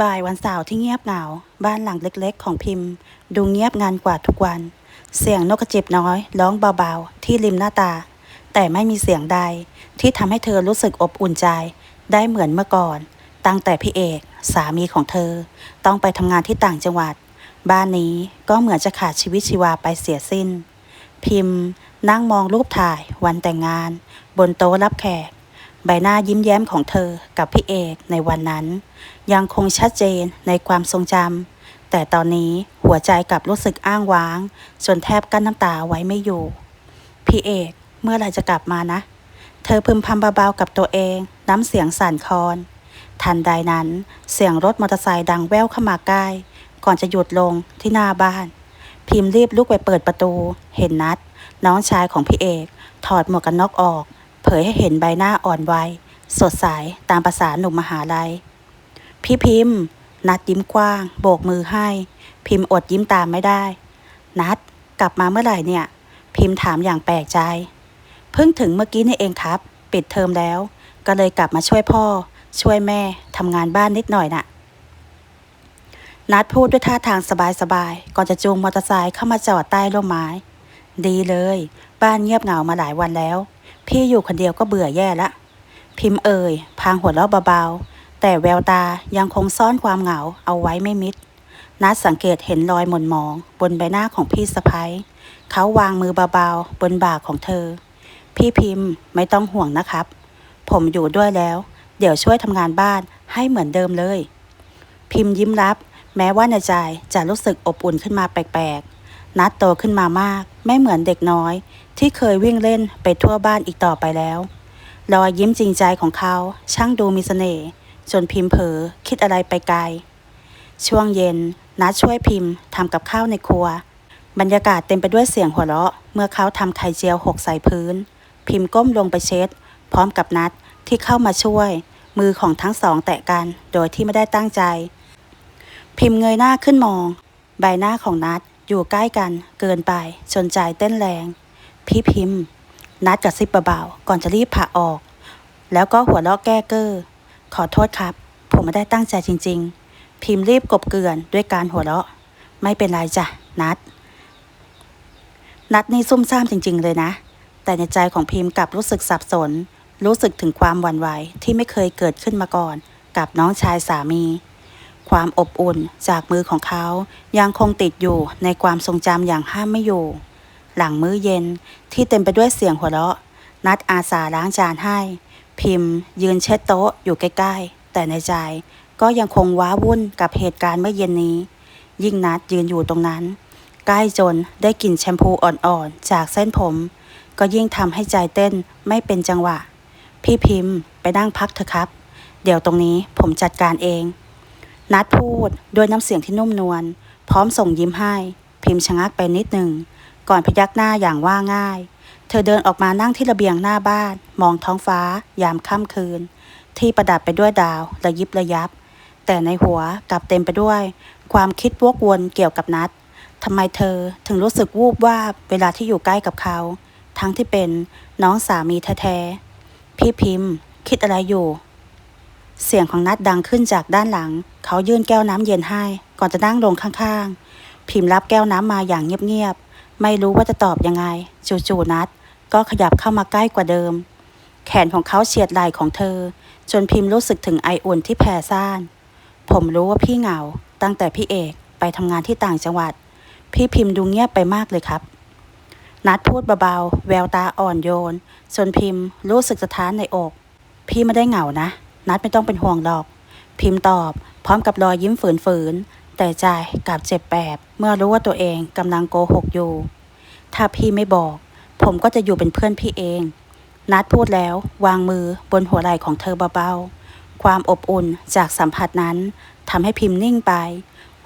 บ่ายวันเสาร์ที่เงียบเหงา บ้านหลังเล็กๆ ของพิมพ์ ดูเงียบงันกว่าทุกวัน เสียงนกกระจิบน้อย ร้องเบาๆ ที่ริมหน้าตา แต่ไม่มีเสียงใด ที่ทำให้เธอรู้สึกอบอุ่นใจ ได้เหมือนเมื่อก่อน ตั้งแต่พี่เอก สามีของเธอ ต้องไปทำงานที่ต่างจังหวัด บ้านนี้ก็เหมือนจะขาดชีวิตชีวาไปเสียสิ้น พิมพ์ นั่งมองรูปถ่าย วันแต่งงาน บนโต๊ะรับแขก ใบหน้ายิ้มแย้มของเธอกับพี่เอกในวันนั้น ยังคงชัดเจนในความทรงจำแต่ตอนนี้หัวใจกลับรู้สึกอ้างว้าง จนแทบกั้นน้ำตาไว้ไม่อยู่ พี่เอกเมื่อไหรจะกลับมานะ เธอพึมพำเบาๆกับตัวเองน้ำเสียงสั่นคลอน ทันใดนั้นเสียงรถมอเตอร์ไซค์ดังแว่วเข้ามาใกล้ ก่อนจะหยุดลงที่หน้าบ้าน พิมพ์รีบลุกไปเปิดประตู เห็นนัด น้องชายของพี่เอก ถอดหมวกกันน็อกออก เผยให้เห็นใบหน้าอ่อนวัย สดใสตามภาษาหนุ่มมหาลัย พี่พิมพ์ นัดยิ้มกว้าง โบกมือให้ พิมพ์อดยิ้มตามไม่ได้ นัดกลับมาเมื่อไหร่เนี่ย พิมพ์ถามอย่างแปลกใจ เพิ่งถึงเมื่อกี้นี่เองครับ ปิดเทอมแล้ว ก็เลยกลับมาช่วยพ่อ ช่วยแม่ทำงานบ้านนิดหน่อยน่ะ นัดพูดด้วยท่าทางสบายๆก่อนจะจูงมอเตอร์ไซค์เข้ามาจอดใต้ร่มไม้ ดีเลย บ้านเงียบเหงามาหลายวันแล้ว พี่อยู่คนเดียวก็เบื่อแย่ละ พิมพ์เอ่ย พางหัวเราะเบาๆ แต่แววตายังคงซ่อนความเหงาเอาไว้ไม่มิด นัดสังเกตเห็นรอยหม่นหมอง บนใบหน้าของพี่สะพ้ยเขาวางมือเบาๆ บนบ่าของเธอ พี่พิมพ์ไม่ต้องห่วงนะครับ ผมอยู่ด้วยแล้ว เดี๋ยวช่วยทำงานบ้านให้เหมือนเดิมเลย พิมพ์ยิ้มรับ แม้ว่าในใจจะรู้สึกอบอุ่นขึ้นมาแปลกๆ นัดโตขึ้นมามาก ไม่เหมือนเด็กน้อย ที่เคยวิ่งเล่นไปทั่วบ้านอีกต่อไปแล้วรอยยิ้มจริงใจของเขาช่างดูมีเสน่ห์จนพิมพ์เผลอคิดอะไรไปไกล ช่วงเย็นนัดช่วยพิมพ์ทำกับข้าวในครัว บรรยากาศเต็มไปด้วยเสียงหัวเราะ เมื่อเขาทำไข่เจียวหกใส่พื้น พิมพ์ก้มลงไปเช็ด พร้อมกับนัดที่เข้ามาช่วย มือของทั้งสองแตะกันโดยที่ไม่ได้ตั้งใจ พิมพ์เงยหน้าขึ้นมอง ใบหน้าของนัดอยู่ใกล้กันเกินไปจนใจเต้นแรง พี่พิมพ์ นัดกับซิบเบาๆก่อนจะรีบผ่าออก แล้วก็หัวเราะแก้เก้อขอโทษครับ ผมไม่ได้ตั้งใจจริง ๆ พิมพ์รีบกบเกลื่อนด้วยการหัวเราะ ไม่เป็นไรจ้ะนัด นัดนี่ซุ่มซ่ามจริง ๆ เลยนะ แต่ในใจของพิมพ์กลับรู้สึกสับสน รู้สึกถึงความหวั่นไหวที่ไม่เคยเกิดขึ้นมาก่อน กับน้องชายสามี ความอบอุ่นจากมือของเขายังคงติดอยู่ในความทรงจำอย่างห้ามไม่อยู่ หลังมื้อเย็นที่เต็มไปด้วยเสียงหัวเราะ นัดอาสาล้างจานให้ พิมพ์ ยืนเช็ดโต๊ะอยู่ใกล้ๆ แต่ในใจก็ยังคงว้าวุ่นกับเหตุการณ์เมื่อเย็นนี้ ยิ่งนัดยืนอยู่ตรงนั้น ใกล้จนได้กลิ่นแชมพูอ่อนๆ จากเส้นผม ก็ยิ่งทำให้ใจเต้นไม่เป็นจังหวะ พี่พิมพ์ไปนั่งพักเถอะครับ เดี๋ยวตรงนี้ผมจัดการเอง นัดพูดด้วยน้ำเสียงที่นุ่มนวลพร้อมส่งยิ้มให้ พิมพ์ชะงักไปนิดหนึ่ง ก่อนพยักหน้าอย่างว่าง่าย เธอเดินออกมานั่งที่ระเบียงหน้าบ้าน มองท้องฟ้า ยามค่ำคืน ที่ประดับไปด้วยดาวระยิบระยับ แต่ในหัวกลับเต็มไปด้วย ความคิดวกวนเกี่ยวกับนัดทำไมเธอถึงรู้สึกวูบวาบเวลาที่อยู่ใกล้กับเขา ทั้งที่เป็นน้องสามีแท้ๆพี่พิมพ์ คิดอะไรอยู่ เสียงของนัดดังขึ้นจากด้านหลัง เขายื่นแก้วน้ำเย็นให้ ก่อนจะนั่งลงข้างๆ พิมพ์รับแก้วน้ำมาอย่างเงียบๆ ไม่รู้ว่าจะตอบยังไง จู่ๆนัดก็ขยับเข้ามาใกล้กว่าเดิม แขนของเขาเฉียดไหล่ของเธอ จนพิมพ์รู้สึกถึงไออุ่นที่แผ่ซ่าน ผมรู้ว่าพี่เหงา ตั้งแต่พี่เอกไปทำงานที่ต่างจังหวัด พี่พิมพ์ดูเงียบไปมากเลยครับ นัดพูดเบาๆ แววตาอ่อนโยน จนพิมพ์รู้สึกสะท้านในอก พี่ไม่ได้เหงานะ นัดไม่ต้องเป็นห่วงหรอก พิมพ์ตอบ พร้อมกับรอยยิ้มฝืนๆ แต่ใจกลับเจ็บแปบเมื่อรู้ว่าตัวเองกำลังโกหกอยู่ ถ้าพี่ไม่บอก ผมก็จะอยู่เป็นเพื่อนพี่เอง นัดพูดแล้ววางมือบนหัวไหล่ของเธอเบาๆ ความอบอุ่นจากสัมผัสนั้นทำให้พิมพ์นิ่งไป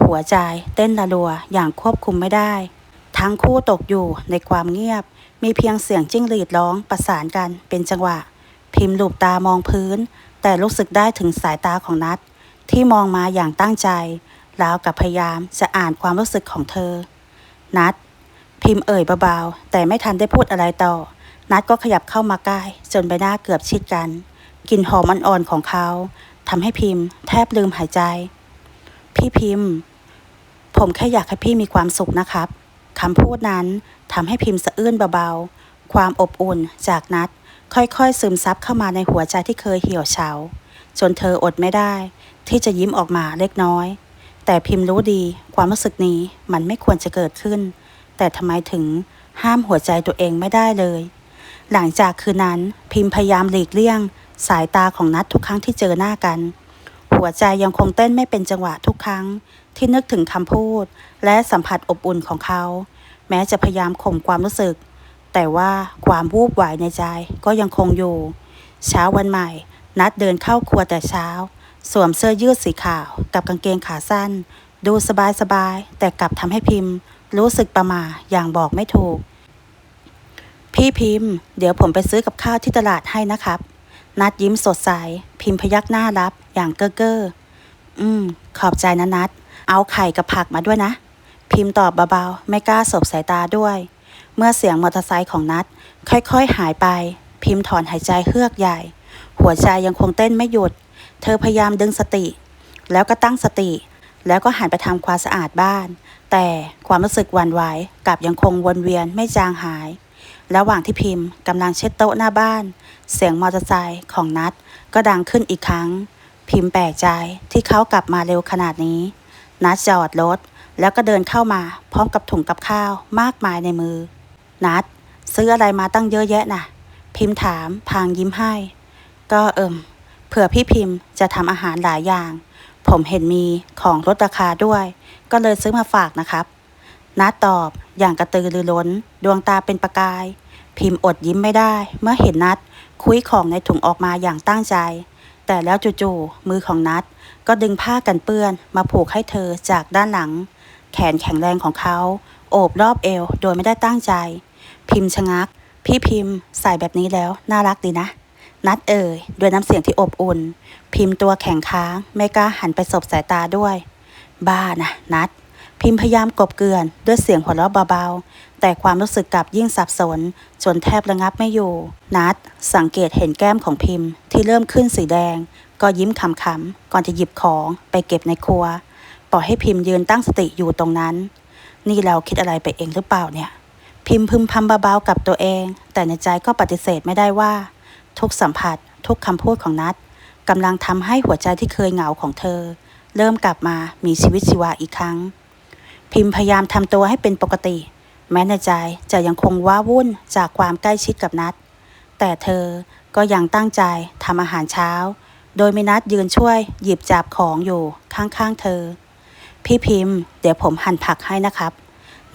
หัวใจเต้นระรัวอย่างควบคุมไม่ได้ ทั้งคู่ตกอยู่ในความเงียบ มีเพียงเสียงจิ้งหรีดร้องประสานกันเป็นจังหวะ พิมพ์หลบตามองพื้น แต่รู้สึกได้ถึงสายตาของนัดที่มองมาอย่างตั้งใจ ราวกับพยายามจะอ่านความรู้สึกของเธอ นัด พิมพ์เอ่ยเบาๆ แต่ไม่ทันได้พูดอะไรต่อ นัดก็ขยับเข้ามาใกล้ จนใบหน้าเกือบชิดกันกลิ่นหอมอ่อนๆของเขาทำให้พิมพ์ แทบลืมหายใจ พี่พิมพ์ ผมแค่อยากให้พี่มีความสุขนะครับคำพูดนั้นทำให้พิมพ์สะอื้นเบาๆ ความอบอุ่นจากนัดค่อยๆ ซึมซับเข้ามาในหัวใจที่เคยเหี่ยวเฉา จนเธออดไม่ได้ ที่จะยิ้มออกมาเล็กน้อย แต่พิมพ์รู้ดีความรู้สึกนี้มันไม่ควรจะเกิดขึ้น แต่ทำไมถึงห้ามหัวใจตัวเองไม่ได้เลย หลังจากคืนนั้นพิมพ์พยายามหลีกเลี่ยง สายตาของนัดทุกครั้งที่เจอหน้ากัน หัวใจยังคงเต้นไม่เป็นจังหวะทุกครั้ง ที่นึกถึงคำพูด และสัมผัสอบอุ่นของเขา แม้จะพยายามข่มความรู้สึก แต่ว่าความวูบไหวในใจก็ยังคงอยู่ เช้าวันใหม่ นัดเดินเข้าครัวแต่เช้า สวมเสื้อยืดสีขาวกับกางเกงขาสั้น ดูสบายๆแต่กลับทำให้พิมพ์ รู้สึกประมาอย่างบอกไม่ถูก พี่พิมพ์ เดี๋ยวผมไปซื้อกับข้าวที่ตลาดให้นะครับ นัดยิ้มสดใส พิมพ์พยักหน้ารับอย่างเก้อเก้ออืม ขอบใจนะนัด เอาไข่กับผักมาด้วยนะ พิมพ์ตอบเบาๆ ไม่กล้าสบสายตาด้วย เมื่อเสียงมอเตอร์ไซค์ของนัด ค่อยๆหายไป พิมพ์ถอนหายใจเฮือกใหญ่ หัวใจยังคงเต้นไม่หยุด เธอพยายามดึงสติ แล้วก็ตั้งสติ แล้วก็หันไปทำความสะอาดบ้าน แต่ความรู้สึกหวั่นไหวกลับยังคงวนเวียนไม่จางหาย ระหว่างที่พิมพ์กำลังเช็ดโต๊ะหน้าบ้าน เสียงมอเตอร์ไซค์ของนัดก็ดังขึ้นอีกครั้ง พิมพ์แปลกใจที่เขากลับมาเร็วขนาดนี้ นัดจอดรถแล้วก็เดินเข้ามาพร้อมกับถุงกับข้าวมากมายในมือ นัดซื้ออะไรมาตั้งเยอะแยะน่ะ พิมพ์ถามพางยิ้มให้ ก็เอิม เผื่อพี่พิมพ์จะทำอาหารหลายอย่าง ผมเห็นมีของลดราคาด้วย ก็เลยซื้อมาฝากนะครับนัดตอบอย่างกระตือรือร้น ดวงตาเป็นประกาย พิมพ์อดยิ้มไม่ได้ เมื่อเห็นนัดคุยของในถุงออกมาอย่างตั้งใจ แต่แล้วจู่ๆมือของนัดก็ดึงผ้ากันเปื้อนมาผูกให้เธอจากด้านหลัง แขนแข็งแรงของเขา โอบรอบเอวโดยไม่ได้ตั้งใจ พิมพ์ชะงัก พี่พิมพ์ใส่แบบนี้แล้วน่ารักดีนะ นัดเอ่ยด้วยน้ำเสียงที่อบอุ่น พิมพ์ตัวแข็งค้าง ไม่กล้าหันไปสบสายตาด้วย บ้านะนัด พิมพ์พยายามกบเกลื่อนด้วยเสียงหัวเราะเบาๆ แต่ความรู้สึกกลับยิ่งสับสน จนแทบระงับไม่อยู่ นัด สังเกตเห็นแก้มของพิมพ์ ที่เริ่มขึ้นสีแดง ก็ยิ้มขำๆก่อนจะหยิบของไปเก็บในครัว ปล่อยให้พิมพ์ยืนตั้งสติอยู่ตรงนั้น นี่เราคิดอะไรไปเองหรือเปล่าเนี่ย พิมพ์พึมพำเบาๆกับตัวเอง แต่ในใจก็ปฏิเสธไม่ได้ว่า ทุกสัมผัส ทุกคำพูดของนัดกำลังทำให้หัวใจที่เคยเหงาของเธอ เริ่มกลับมามีชีวิตชีวาอีกครั้ง พิมพ์พยายามทำตัวให้เป็นปกติ แม้ในใจจะยังคงว้าวุ่นจากความใกล้ชิดกับนัด แต่เธอก็ยังตั้งใจทำอาหารเช้า โดยมีนัดยืนช่วยหยิบจับของอยู่ข้างๆเธอ พี่พิมพ์ เดี๋ยวผมหั่นผักให้นะครับ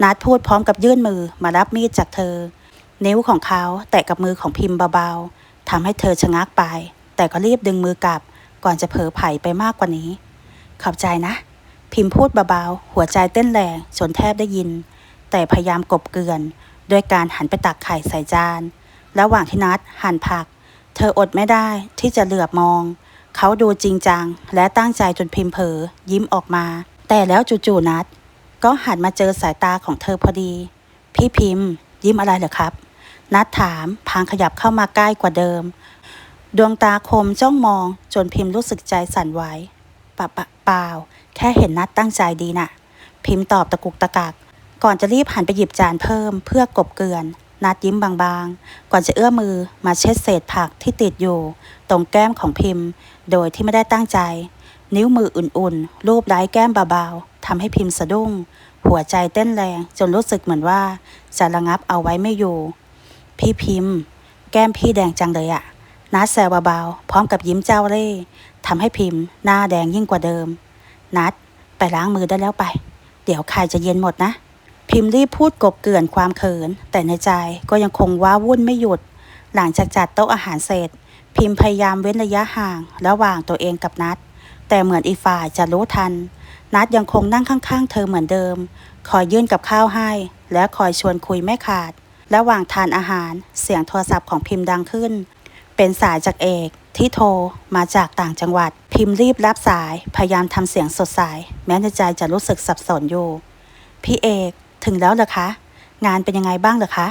นัดพูดพร้อมกับยื่นมือมารับมีดจากเธอ นิ้วของเขาแตะกับมือของพิมพ์เบาๆ ทำให้เธอชะงักไป แต่ก็รีบดึงมือกลับ ก่อนจะเผลอไผ่ไปมากกว่านี้ ขอบใจนะ พิมพ์พูดเบาๆ หัวใจเต้นแรงจนแทบได้ยิน แต่พยายามกบเกลื่อนด้วยการหันไปตักไข่ใส่จาน ระหว่างที่นัดหั่นผัก เธออดไม่ได้ที่จะเหลือบมอง เขาดูจริงจัง และตั้งใจจนพิมพ์เผลอยิ้มออกมา แต่แล้วจู่ๆนัด ก็หันมาเจอสายตาของเธอพอดี พี่พิมพ์ ยิ้มอะไรเหรอครับ นัดถามพางขยับเข้ามาใกล้กว่าเดิม ดวงตาคมจ้องมองจนพิมพ์รู้สึกใจสั่นไหวปะปะเปล่า แค่เห็นนัดตั้งใจดีน่ะ พิมพ์ตอบตะกุกตะกัก ก่อนจะรีบหันไปหยิบจานเพิ่มเพื่อกบเกลื่อน นัดยิ้มบางๆ ก่อนจะเอื้อมมือมาเช็ดเศษผักที่ติดอยู่ ตรงแก้มของพิมพ์ โดยที่ไม่ได้ตั้งใจ นิ้วมืออุ่นๆ รูปไร้แก้มเบาๆทำให้พิมพ์สะดุ้ง หัวใจเต้นแรงจนรู้สึกเหมือนว่าจะระงับเอาไว้ไม่อยู่ พี่พิมพ์ แก้มพี่แดงจังเลยอะนัดแซวเบาๆพร้อมกับยิ้มเจ้าเล่ทำให้พิมพ์ หน้าแดงยิ่งกว่าเดิม นัดไปล้างมือได้แล้วไป เดี๋ยวไข่จะเย็นหมดนะ พิมพ์รีบพูดกบเกลื่อนความเขิน แต่ในใจก็ยังคงว้าวุ่นไม่หยุด หลังจากจัดโต๊ะอาหารเสร็จ พิมพ์พยายามเว้นระยะห่าง ระหว่างตัวเองกับนัด แต่เหมือนอีฝ่ายจะรู้ทัน นัดยังคงนั่งข้างๆ เธอเหมือนเดิม คอยยื่นกับข้าวให้ และคอยชวนคุยไม่ขาด ระหว่างทานอาหารเสียงโทรศัพท์ของพิมพ์ดังขึ้น เป็นสายจากเอกที่โทรมาจากต่างจังหวัด พิมพ์รีบรับสายพยายามทำเสียงสดใสแม้ในใจจะรู้สึกสับสนอยู่ พี่เอกถึงแล้วเหรอคะ งานเป็นยังไงบ้างเหรอคะ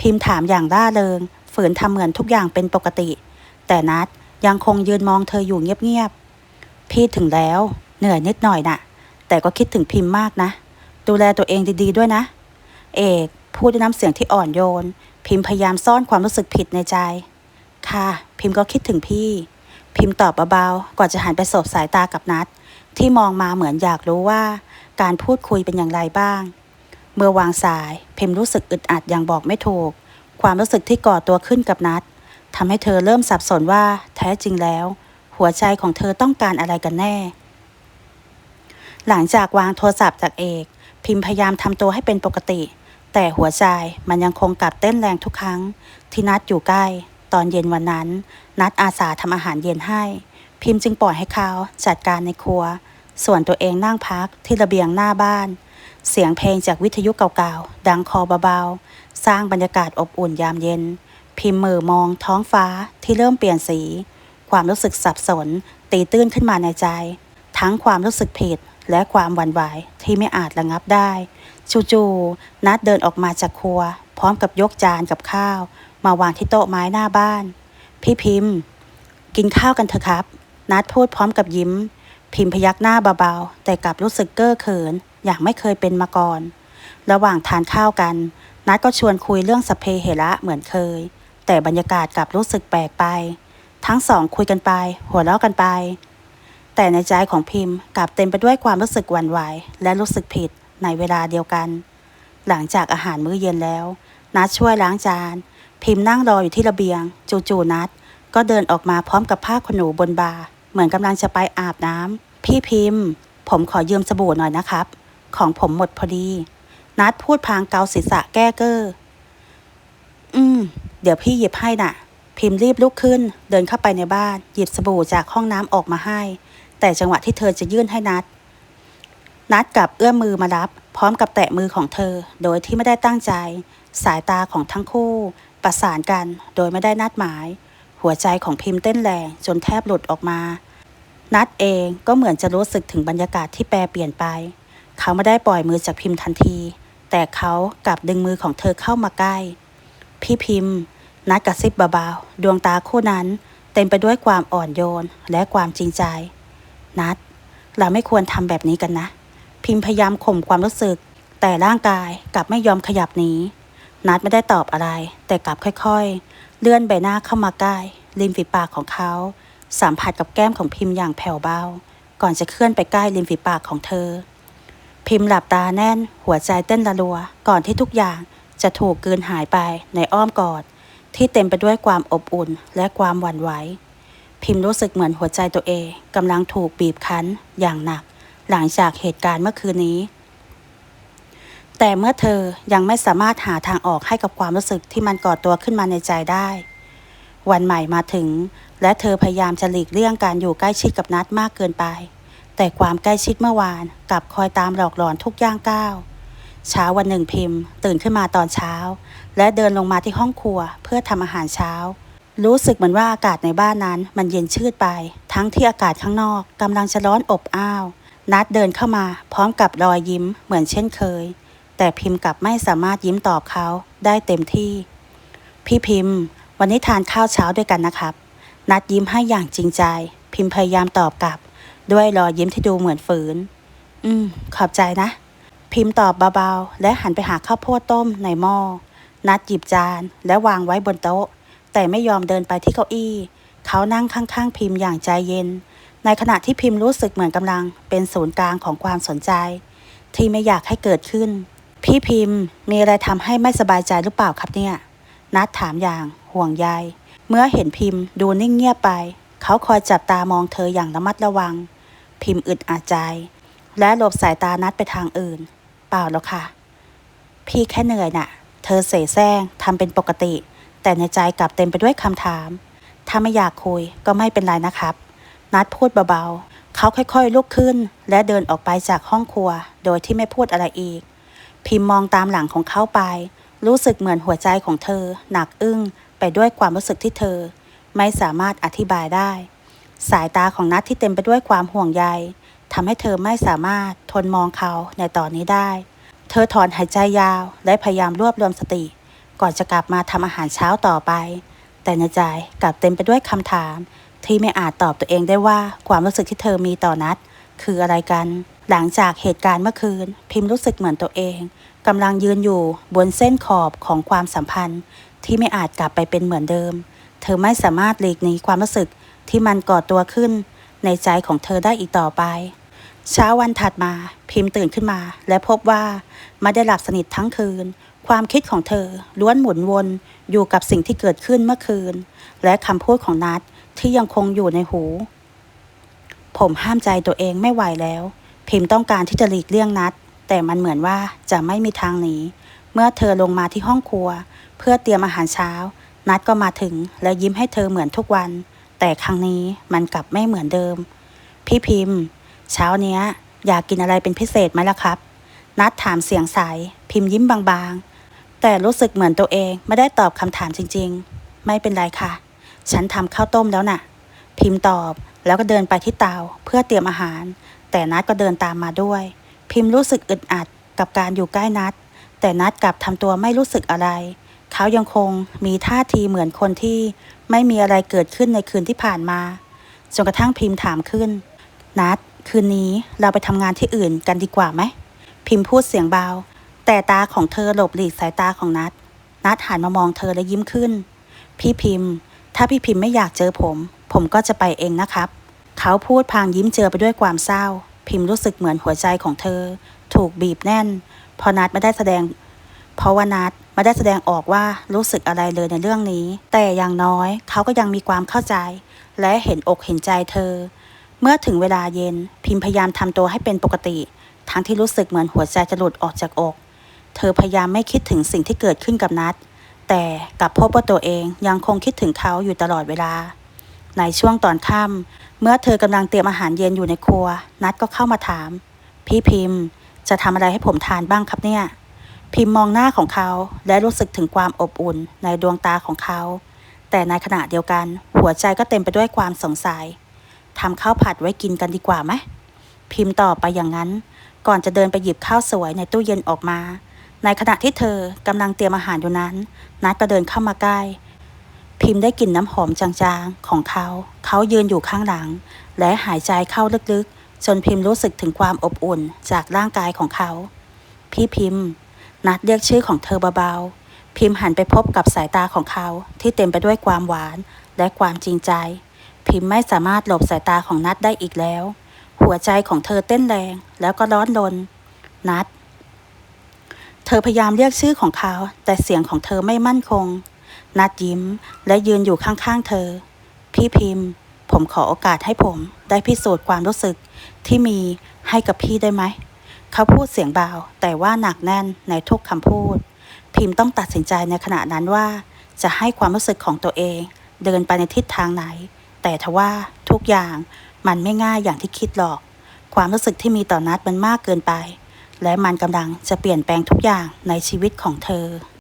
พิมพ์ถามอย่างร่าเริง ฝืนทำเหมือนทุกอย่างเป็นปกติ แต่นัดยังคงยืนมองเธออยู่เงียบๆพี่ถึงแล้ว เหนื่อยนิดหน่อยน่ะ แต่ก็คิดถึงพิมพ์มากนะ ดูแลตัวเองดีๆด้วยนะ เอก พูดด้วยน้ำเสียงที่อ่อนโยน พิมพ์พยายามซ่อนความรู้สึกผิดในใจ ค่ะ พิมพ์ก็คิดถึงพี่ พิมพ์ตอบเบาๆก่อนจะหันไปสบสายตากับนัด ที่มองมาเหมือนอยากรู้ว่า การพูดคุยเป็นอย่างไรบ้าง เมื่อวางสาย พิมพ์รู้สึกอึดอัดอย่างบอกไม่ถูก ความรู้สึกที่ก่อตัวขึ้นกับนัดทำให้เธอเริ่มสับสนว่าแท้จริงแล้ว หัวใจของเธอต้องการอะไรกันแน่ หลังจากวางโทรศัพท์จากเอก พิมพ์พยายามทำตัวให้เป็นปกติ แต่หัวใจมันยังคงกลับเต้นแรงทุกครั้ง ที่นัดอยู่ใกล้ ตอนเย็นวันนั้น นัดอาสาทำอาหารเย็นให้ พิมพ์จึงปล่อยให้เขาจัดการในครัว ส่วนตัวเองนั่งพักที่ระเบียงหน้าบ้าน เสียงเพลงจากวิทยุเก่าๆ ดังคอเบาๆ สร้างบรรยากาศอบอุ่นยามเย็น พิมพ์มือมองท้องฟ้าที่เริ่มเปลี่ยนสี ความรู้สึกสับสน ตีตื้นขึ้นมาในใจ ทั้งความรู้สึกผิด และความหวั่นไหวที่ไม่อาจระงับได้ จู่ๆนัดเดินออกมาจากครัว พร้อมกับยกจานกับข้าว มาวางที่โต๊ะไม้หน้าบ้าน พี่พิมพ์ กินข้าวกันเถอะครับ นัดพูดพร้อมกับยิ้ม พิมพ์พยักหน้าเบาๆ แต่กลับรู้สึกเก้อเขิน อย่างไม่เคยเป็นมาก่อน ระหว่างทานข้าวกัน นัดก็ชวนคุยเรื่องสเพเหระเหมือนเคย แต่บรรยากาศกลับรู้สึกแปลกไป ทั้งสองคุยกันไป หัวเราะกันไป แต่ในใจของพิมพ์กลับเต็มไปด้วยความรู้สึกหวั่นไหวและรู้สึกผิดในเวลาเดียวกัน หลังจากอาหารมื้อเย็นแล้ว นัดช่วยล้างจาน พิมพ์นั่งรออยู่ที่ระเบียง จู่ๆนัด ก็เดินออกมาพร้อมกับผ้าขนหนูบนบาเหมือนกำลังจะไปอาบน้ำพี่พิมพ์ ผมขอยืมสบู่หน่อยนะครับ ของผมหมดพอดี นัดพูดพางเกาศีรษะแก้เก้ออืม เดี๋ยวพี่หยิบให้น่ะ พิมพ์รีบลุกขึ้น เดินเข้าไปในบ้าน หยิบสบู่จากห้องน้ำออกมาให้ แต่จังหวะที่เธอจะยื่นให้นัด นัดกลับเอื้อมมือมารับ พร้อมกับแตะมือของเธอ โดยที่ไม่ได้ตั้งใจ สายตาของทั้งคู่ ประสานกัน โดยไม่ได้นัดหมาย หัวใจของพิมพ์เต้นแรงจนแทบหลุดออกมา นัดเองก็เหมือนจะรู้สึกถึงบรรยากาศที่แปรเปลี่ยนไป เขาไม่ได้ปล่อยมือจากพิมพ์ทันที แต่เขากลับดึงมือของเธอเข้ามาใกล้ พี่พิมพ์ นัดกระซิบเบาๆดวงตาคู่นั้นเต็มไปด้วยความอ่อนโยนและความจริงใจ นัด เราไม่ควรทำแบบนี้กันนะ พิมพ์พยายามข่มความรู้สึก แต่ร่างกายกลับไม่ยอมขยับหนีนัดไม่ได้ตอบอะไร แต่กลับค่อยๆ เลื่อนใบหน้าเข้ามาใกล้ริมฝีปากของเขา สัมผัสกับแก้มของพิมพ์อย่างแผ่วเบา ก่อนจะเคลื่อนไปใกล้ริมฝีปากของเธอ พิมพ์หลับตาแน่น หัวใจเต้นระรัว ก่อนที่ทุกอย่างจะถูกกืนหายไปในอ้อมกอด ที่เต็มไปด้วยความอบอุ่นและความหวั่นไหว พิมพ์รู้สึกเหมือนหัวใจตัวเองกำลังถูกบีบคั้นอย่างหนัก หลังจากเหตุการณ์เมื่อคืนนี้ แต่เมื่อเธอยังไม่สามารถหาทางออกให้กับความรู้สึกที่มันก่อตัวขึ้นมาในใจได้ วันใหม่มาถึง และเธอพยายามจะหลีกเลี่ยงการอยู่ใกล้ชิดกับนัดมากเกินไป แต่ความใกล้ชิดเมื่อวานกลับคอยตามหลอกหลอนทุกย่างก้าวเช้าวันหนึ่งพิมพ์ ตื่นขึ้นมาตอนเช้า และเดินลงมาที่ห้องครัวเพื่อทำอาหารเช้า รู้สึกเหมือนว่าอากาศในบ้านนั้นมันเย็นชืดไป ทั้งที่อากาศข้างนอกกำลังจะร้อนอบอ้าว นัดเดินเข้ามาพร้อมกับรอยยิ้มเหมือนเช่นเคย แต่พิมพ์กลับไม่สามารถยิ้มตอบเขาได้เต็มที่ พี่พิมพ์ วันนี้ทานข้าวเช้าด้วยกันนะครับ นัดยิ้มให้อย่างจริงใจ พิมพ์พยายามตอบกลับ ด้วยรอยยิ้มที่ดูเหมือนฝืน อืม ขอบใจนะ พิมพ์ตอบเบาๆและหันไปหาข้าวโพดต้มในหม้อนัดหยิบจานและวางไว้บนโต๊ะ แต่ไม่ยอมเดินไปที่เก้าอี้ เขานั่งข้างๆพิมพ์อย่างใจเย็น ในขณะที่พิมพ์รู้สึกเหมือนกำลัง เป็นศูนย์กลางของความสนใจ ที่ไม่อยากให้เกิดขึ้น พี่พิมพ์มีอะไรทำให้ไม่สบายใจหรือเปล่าครับเนี่ย นัดถามอย่างห่วงใยเมื่อเห็นพิมพ์ดูนิ่งเงียบไป เขาคอยจับตามองเธออย่างระมัดระวัง พิมพ์อึดอัดใจ และหลบสายตานัดไปทางอื่น เปล่าแล้วค่ะ พี่แค่เหนื่อยน่ะ เธอเสแสร้งทำเป็นปกติ แต่ในใจกลับเต็มไปด้วยคำถาม ถ้าไม่อยากคุยก็ไม่เป็นไรนะครับ นัดพูดเบาๆ เขาค่อยๆ ลุกขึ้น และเดินออกไปจากห้องครัว โดยที่ไม่พูดอะไรอีก พิมพ์มองตามหลังของเขาไป รู้สึกเหมือนหัวใจของเธอ หนักอึ้งไปด้วยความรู้สึกที่เธอ ไม่สามารถอธิบายได้ สายตาของนัดที่เต็มไปด้วยความห่วงใยทำให้เธอไม่สามารถทนมองเขาในตอนนี้ได้ เธอถอนหายใจยาวและพยายามรวบรวมสติ ก่อนจะกลับมาทำอาหารเช้าต่อไป แต่ในใจกลับเต็มไปด้วยคำถาม ที่ไม่อาจตอบตัวเองได้ว่าความรู้สึกที่เธอมีต่อนัด คืออะไรกัน หลังจากเหตุการณ์เมื่อคืน พิมพ์รู้สึกเหมือนตัวเองกำลังยืนอยู่บนเส้นขอบของความสัมพันธ์ ที่ไม่อาจกลับไปเป็นเหมือนเดิม เธอไม่สามารถหลีกหนีความรู้สึกที่มันก่อตัวขึ้น ในใจของเธอได้อีกต่อไปเช้าวันถัดมาพิมพ์ตื่นขึ้นมา และพบว่าไม่ได้หลับสนิททั้งคืน ความคิดของเธอล้วนหมุนวนอยู่กับสิ่งที่เกิดขึ้นเมื่อคืน และคำพูดของนัทที่ยังคงอยู่ในหู ผมห้ามใจตัวเองไม่ไหวแล้ว พิมพ์ต้องการที่จะหลีกเลี่ยงนัด แต่มันเหมือนว่าจะไม่มีทางหนีเมื่อเธอลงมาที่ห้องครัว เพื่อเตรียมอาหารเช้า นัดก็มาถึงและยิ้มให้เธอเหมือนทุกวัน แต่ครั้งนี้มันกลับไม่เหมือนเดิม พี่พิมพ์ เช้าเนี้ย อยากกินอะไรเป็นพิเศษไหมล่ะครับ นัดถามเสียงใสพิมพ์ยิ้มบางๆ แต่รู้สึกเหมือนตัวเองไม่ได้ตอบคำถามจริง ๆ ไม่เป็นไรค่ะ ฉันทำข้าวต้มแล้วน่ะ พิมพ์ตอบแล้วก็เดินไปที่เตาเพื่อเตรียมอาหาร แต่นัดก็เดินตามมาด้วย พิมพ์รู้สึกอึดอัดกับการอยู่ใกล้นัด แต่นัดกลับทำตัวไม่รู้สึกอะไร เขายังคงมีท่าทีเหมือนคนที่ไม่มีอะไรเกิดขึ้นในคืนที่ผ่านมาจนกระทั่งพิมพ์ถามขึ้น นัดคืนนี้เราไปทำงานที่อื่นกันดีกว่าไหม พิมพ์พูดเสียงเบา แต่ตาของเธอหลบหลีกสายตาของนัด นัดหันมามองเธอและยิ้มขึ้น พี่พิมพ์ ถ้าพี่พิมพ์ไม่อยากเจอผม ผมก็จะไปเองนะครับ เขาพูดพางยิ้มเจอไปด้วยความเศร้า พิมพ์รู้สึกเหมือนหัวใจของเธอ ถูกบีบแน่นเพอนัดไม่ได้แสดง เพราะว่านัดไม่ได้แสดงออกว่ารู้สึกอะไรเลยในเรื่องนี้ แต่อย่างน้อยเขาก็ยังมีความเข้าใจ และเห็นอกเห็นใจเธอ เมื่อถึงเวลาเย็นพิมพ์พยายามทำตัวให้เป็นปกติ ทั้งที่รู้สึกเหมือนหัวใจจะหลุดออกจากอก เธอพยายามไม่คิดถึงสิ่งที่เกิดขึ้นกับนัด แต่กลับพบว่าตัวเองยังคงคิดถึงเขาอยู่ตลอดเวลา ในช่วงตอนค่ำเมื่อเธอกำลังเตรียมอาหารเย็นอยู่ในครัว นัดก็เข้ามาถาม พี่พิมพ์ จะทำอะไรให้ผมทานบ้างครับเนี่ย พิมพ์มองหน้าของเขาและรู้สึกถึงความอบอุ่นในดวงตาของเขา แต่ในขณะเดียวกัน หัวใจก็เต็มไปด้วยความสงสัยทำข้าวผัดไว้กินกันดีกว่าไหมพิมพ์ตอบไปอย่างนั้น ก่อนจะเดินไปหยิบข้าวสวยในตู้เย็นออกมา ในขณะที่เธอกำลังเตรียมอาหารอยู่นั้น นัดก็เดินเข้ามาใกล้ พิมพ์ได้กลิ่นน้ำหอมจางๆของเขา เขายืนอยู่ข้างหลัง และหายใจเข้าลึกๆ จนพิมพ์รู้สึกถึงความอบอุ่นจากร่างกายของเขา พี่พิมพ์ นัดเรียกชื่อของเธอเบาๆ พิมพ์หันไปพบกับสายตาของเขาที่เต็มไปด้วยความหวานและความจริงใจ พิมพ์ไม่สามารถหลบสายตาของนัดได้อีกแล้ว หัวใจของเธอเต้นแรงแล้วก็ร้อนรนนัด เธอพยายามเรียกชื่อของเขา แต่เสียงของเธอไม่มั่นคง นัดยิ้มและยืนอยู่ข้างๆเธอ พี่พิมพ์ ผมขอโอกาสให้ผม ได้พิสูจน์ความรู้สึกที่มีให้กับพี่ได้ไหม เขาพูดเสียงเบาแต่ว่าหนักแน่นในทุกคำพูด พิมพ์ต้องตัดสินใจในขณะนั้นว่า จะให้ความรู้สึกของตัวเอง เดินไปในทิศทางไหน แต่ทว่าทุกอย่างมันไม่ง่ายอย่างที่คิดหรอก ความรู้สึกที่มีต่อนัดมันมากเกินไป และมันกำลังจะเปลี่ยนแปลงทุกอย่างในชีวิตของเธอ